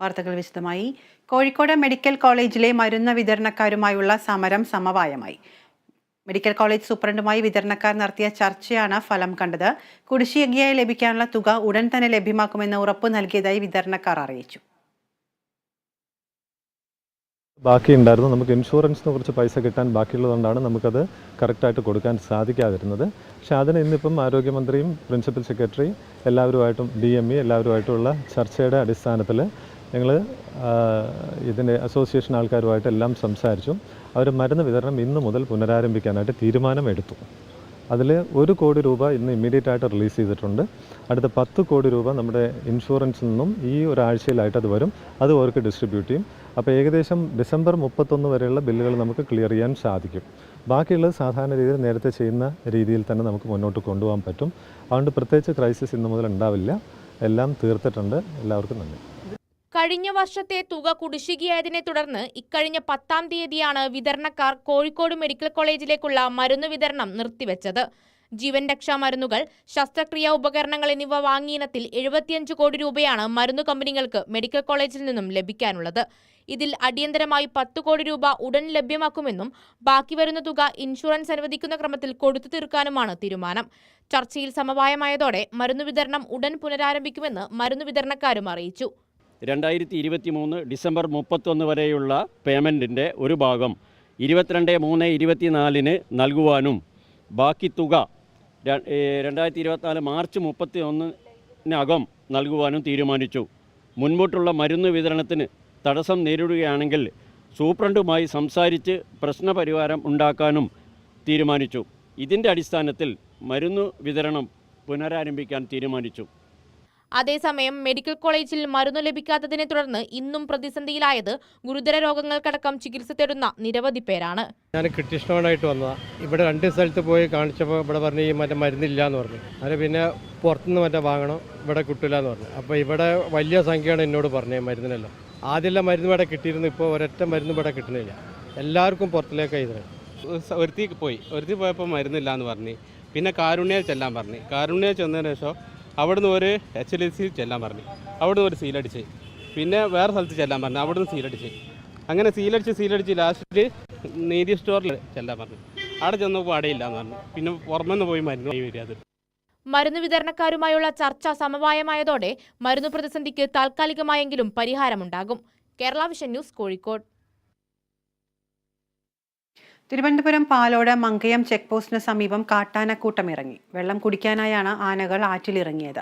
വാർത്തകൾ വിശദമായി. കോഴിക്കോട് മെഡിക്കൽ കോളേജിലെ മരുന്ന് വിതരണക്കാരുമായുള്ള സമരം സമവായമായി. മെഡിക്കൽ കോളേജ് സൂപ്രണ്ടുമായി വിതരണക്കാർ നടത്തിയ ചർച്ചയാണ് ഫലം കണ്ടത്. കുടിശ്ശികയായി ലഭിക്കാനുള്ള തുക ഉടൻ തന്നെ ലഭ്യമാക്കുമെന്ന് ഉറപ്പ് നൽകിയതായി വിതരണക്കാർ അറിയിച്ചു. ബാക്കി ഉണ്ടായിരുന്നു നമുക്ക് ഇൻഷുറൻസിന് കുറച്ച് പൈസ കിട്ടാൻ ബാക്കിയുള്ളതുകൊണ്ടാണ് നമുക്കത് കറക്റ്റായിട്ട് കൊടുക്കാൻ സാധിക്കാതിരുന്നത്. പക്ഷേ അതിന് ഇന്നിപ്പം ആരോഗ്യമന്ത്രിയും പ്രിൻസിപ്പൽ സെക്രട്ടറി എല്ലാവരുമായിട്ടും ഡി എം ഇ എല്ലാവരുമായിട്ടുള്ള ചർച്ചയുടെ അടിസ്ഥാനത്തിൽ ഞങ്ങൾ ഇതിന്റെ അസോസിയേഷൻ ആൾക്കാരുമായിട്ട് എല്ലാം സംസാരിച്ചു അവർ മരുന്ന് വിതരണം ഇന്ന് മുതൽ പുനരാരംഭിക്കാനായിട്ട് തീരുമാനമെടുത്തു. അതിൽ ഒരു കോടി രൂപ ഇന്ന് ഇമ്മീഡിയറ്റ് ആയിട്ട് റിലീസ് ചെയ്തിട്ടുണ്ട്. അടുത്ത പത്ത് കോടി രൂപ നമ്മുടെ ഇൻഷുറൻസിൽ നിന്നും ഈ ഒരാഴ്ചയിലായിട്ട് അത് വരും. അത് അവർക്ക് ഡിസ്ട്രിബ്യൂട്ട് ചെയ്യും. അപ്പോൾ ഏകദേശം ഡിസംബർ മുപ്പത്തൊന്ന് വരെയുള്ള ബില്ലുകൾ നമുക്ക് ക്ലിയർ ചെയ്യാൻ സാധിക്കും. ബാക്കിയുള്ളത് സാധാരണ രീതിയിൽ നേരത്തെ ചെയ്യുന്ന രീതിയിൽ തന്നെ നമുക്ക് മുന്നോട്ട് കൊണ്ടുപോകാൻ പറ്റും. അതുകൊണ്ട് പ്രത്യേകിച്ച് ക്രൈസിസ് ഇന്ന് മുതൽ ഉണ്ടാവില്ല. എല്ലാം തീർത്തിട്ടുണ്ട്. എല്ലാവർക്കും നന്ദി. കഴിഞ്ഞ വർഷത്തെ തുക കുടിശ്ശികയായതിനെ തുടർന്ന് ഇക്കഴിഞ്ഞ പത്താം തീയതിയാണ് വിതരണക്കാർ കോഴിക്കോട് മെഡിക്കൽ കോളേജിലേക്കുള്ള മരുന്ന് വിതരണം നിർത്തിവെച്ചത്. ജീവൻ രക്ഷാ മരുന്നുകൾ ശസ്ത്രക്രിയാ ഉപകരണങ്ങൾ എന്നിവ വാങ്ങിയിനത്തിൽ എഴുപത്തിയഞ്ച് കോടി രൂപയാണ് മരുന്നു കമ്പനികൾക്ക് മെഡിക്കൽ കോളേജിൽ നിന്നും ലഭിക്കാനുള്ളത്. ഇതിൽ അടിയന്തരമായി പത്ത് കോടി രൂപ ഉടൻ ലഭ്യമാക്കുമെന്നും ബാക്കി വരുന്ന തുക ഇൻഷുറൻസ് അനുവദിക്കുന്ന ക്രമത്തിൽ കൊടുത്തു തീർക്കാനുമാണ് തീരുമാനം. ചർച്ചയിൽ സമവായമായതോടെ മരുന്നു വിതരണം ഉടൻ പുനരാരംഭിക്കുമെന്ന് മരുന്നു വിതരണക്കാരും അറിയിച്ചു. രണ്ടായിരത്തി ഇരുപത്തി മൂന്ന് ഡിസംബർ മുപ്പത്തൊന്ന് വരെയുള്ള പേയ്മെന്റിന്റെ ഒരു ഭാഗം ഇരുപത്തിരണ്ട് മൂന്ന് ഇരുപത്തിനാലിന് നൽകുവാനും ബാക്കി തുക രണ്ടായിരത്തി ഇരുപത്തിനാല് മാർച്ച് മുപ്പത്തി ഒന്നിനകം നൽകുവാനും തീരുമാനിച്ചു. മുൻപോട്ടുള്ള മരുന്ന് വിതരണത്തിന് തടസ്സം നേരിടുകയാണെങ്കിൽ സൂപ്രണ്ടുമായി സംസാരിച്ച് പ്രശ്നപരിഹാരം ഉണ്ടാക്കാനും തീരുമാനിച്ചു. ഇതിന്റെ അടിസ്ഥാനത്തിൽ മരുന്ന് വിതരണം പുനരാരംഭിക്കാൻ തീരുമാനിച്ചു. അതേസമയം മെഡിക്കൽ കോളേജിൽ മരുന്ന് ലഭിക്കാത്തതിനെ തുടർന്ന് ഇന്നും പ്രതിസന്ധിയിലായത് ഗുരുതര രോഗങ്ങൾക്കടക്കം ചികിത്സ തേടുന്ന നിരവധി പേരാണ്. ഞാൻ കിഡ്നിസ്റ്റോണായിട്ട് വന്നതാണ് ഇവിടെ രണ്ട് സ്ഥലത്ത് പോയി കാണിച്ചപ്പോൾ ഇവിടെ പറഞ്ഞ് ഈ മറ്റേ മരുന്നില്ല എന്ന് പറഞ്ഞു. അത് പിന്നെ പുറത്തുനിന്ന് മറ്റേ വാങ്ങണം ഇവിടെ കിട്ടില്ല എന്ന് പറഞ്ഞു. അപ്പോൾ ഇവിടെ വലിയ സംഖ്യയാണ് എന്നോട് പറഞ്ഞത് മരുന്നിനെല്ലാം. ആദ്യമെല്ലാം മരുന്ന് ഇവിടെ കിട്ടിയിരുന്നു ഇപ്പോൾ ഒരൊറ്റ മരുന്ന് ഇവിടെ കിട്ടുന്നില്ല. എല്ലാവർക്കും പുറത്തിലേക്കാണ് ഇത്. ഒരുത്തി പോയി. ഒരുത്തി പോയപ്പോൾ മരുന്നില്ല എന്ന് പറഞ്ഞു. പിന്നെ കാരുണ്യ ചെല്ലാൻ പറഞ്ഞു. കാരുണ്യ ചെന്നതിന് ശേഷം അവിടുന്ന് ഒരു എച്ച് എൽ സി ചെല്ലാൻ പറഞ്ഞു. അവിടുന്ന് ഒരു സീലടിച്ച് പിന്നെ വേറെ സ്ഥലത്ത് ചെല്ലാൻ പറഞ്ഞു. അവിടുന്ന് സീലടിച്ച് അങ്ങനെ സീലടിച്ച് സീലടിച്ച് ലാസ്റ്റ് നീതി സ്റ്റോറിൽ ചെല്ലാൻ പറഞ്ഞു. അവിടെ ചെന്നപ്പോൾ അടയില്ല എന്ന് പറഞ്ഞു. പിന്നെ പുറമെന്ന് പോയി മരുന്ന് അത്. മരുന്ന് വിതരണക്കാരുമായുള്ള ചർച്ച സമവായമായതോടെ മരുന്ന് പ്രതിസന്ധിക്ക് താൽക്കാലികമായെങ്കിലും പരിഹാരമുണ്ടാകും. Kerala vision news Kozhikode. Thiruvananthapuram Palode Mankayam check പോസ്റ്റിന് സമീപം കാട്ടാനക്കൂട്ടം ഇറങ്ങി വെള്ളം കുടിക്കാനായാണ് ആനകൾ ആറ്റിലിറങ്ങിയത്.